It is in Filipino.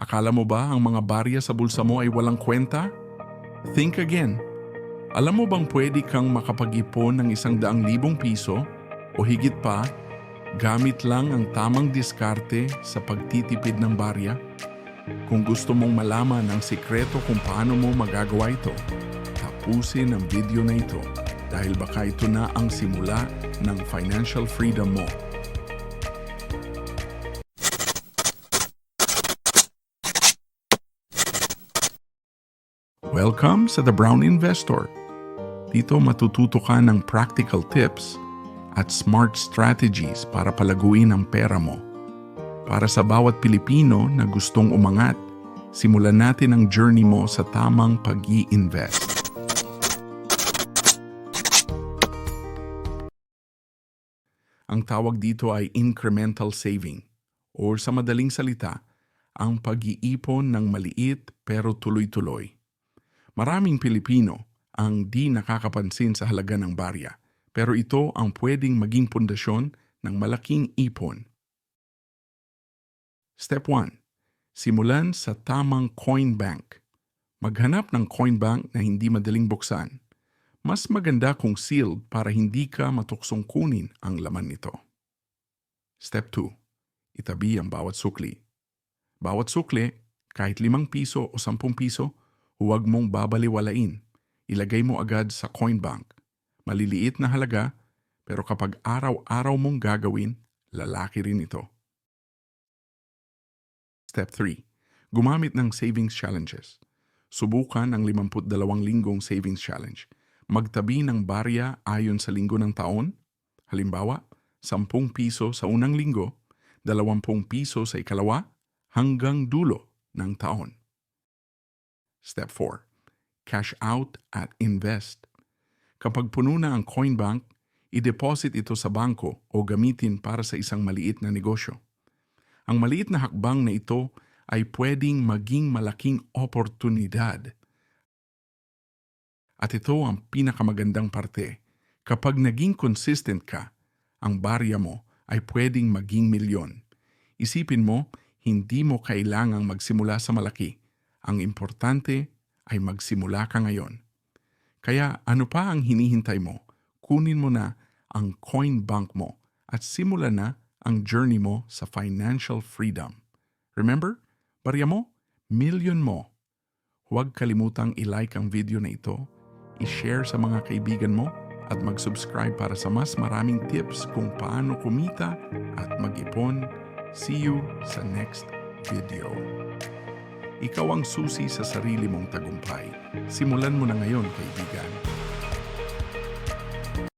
Akala mo ba ang mga barya sa bulsa mo ay walang kwenta? Think again. Alam mo bang pwede kang makapag-ipon ng isang daang libong piso o higit pa gamit lang ang tamang diskarte sa pagtitipid ng barya? Kung gusto mong malaman ang sikreto kung paano mo magagawa ito, tapusin ang video na ito dahil baka ito na ang simula ng financial freedom mo. Welcome sa The Brown Investor. Dito matututo ka ng practical tips at smart strategies para palaguin ang pera mo. Para sa bawat Pilipino na gustong umangat, simulan natin ang journey mo sa tamang pag invest Ang tawag dito ay incremental saving or sa madaling salita, ang pag-iipon ng maliit pero tuloy-tuloy. Maraming Pilipino ang di nakakapansin sa halaga ng barya, pero ito ang pwedeng maging pundasyon ng malaking ipon. Step 1. Simulan sa tamang coin bank. Maghanap ng coin bank na hindi madaling buksan. Mas maganda kung sealed para hindi ka matuksong kunin ang laman nito. Step 2. Itabi ang bawat sukli. Bawat sukli, kahit limang piso o sampung piso, huwag mong babaliwalain. Ilagay mo agad sa coin bank. Maliliit na halaga, pero kapag araw-araw mong gagawin, lalaki rin ito. Step 3. Gumamit ng savings challenges. Subukan ang 52 linggong savings challenge. Magtabi ng barya ayon sa linggo ng taon. Halimbawa, 10 piso sa unang linggo, 20 piso sa ikalawa, hanggang dulo ng taon. Step 4. Cash out at invest. Kapag puno na ang coin bank, i-deposit ito sa bangko o gamitin para sa isang maliit na negosyo. Ang maliit na hakbang na ito ay pwedeng maging malaking oportunidad. At ito ang pinakamagandang parte. Kapag naging consistent ka, ang barya mo ay pwedeng maging milyon. Isipin mo, hindi mo kailangang magsimula sa malaki. Ang importante ay magsimula ka ngayon. Kaya ano pa ang hinihintay mo? Kunin mo na ang coin bank mo at simulan na ang journey mo sa financial freedom. Remember, barya mo, million mo. Huwag kalimutang i-like ang video na ito, i-share sa mga kaibigan mo, at mag-subscribe para sa mas maraming tips kung paano kumita at mag-ipon. See you sa next video. Ikaw ang susi sa sarili mong tagumpay. Simulan mo na ngayon, kaibigan.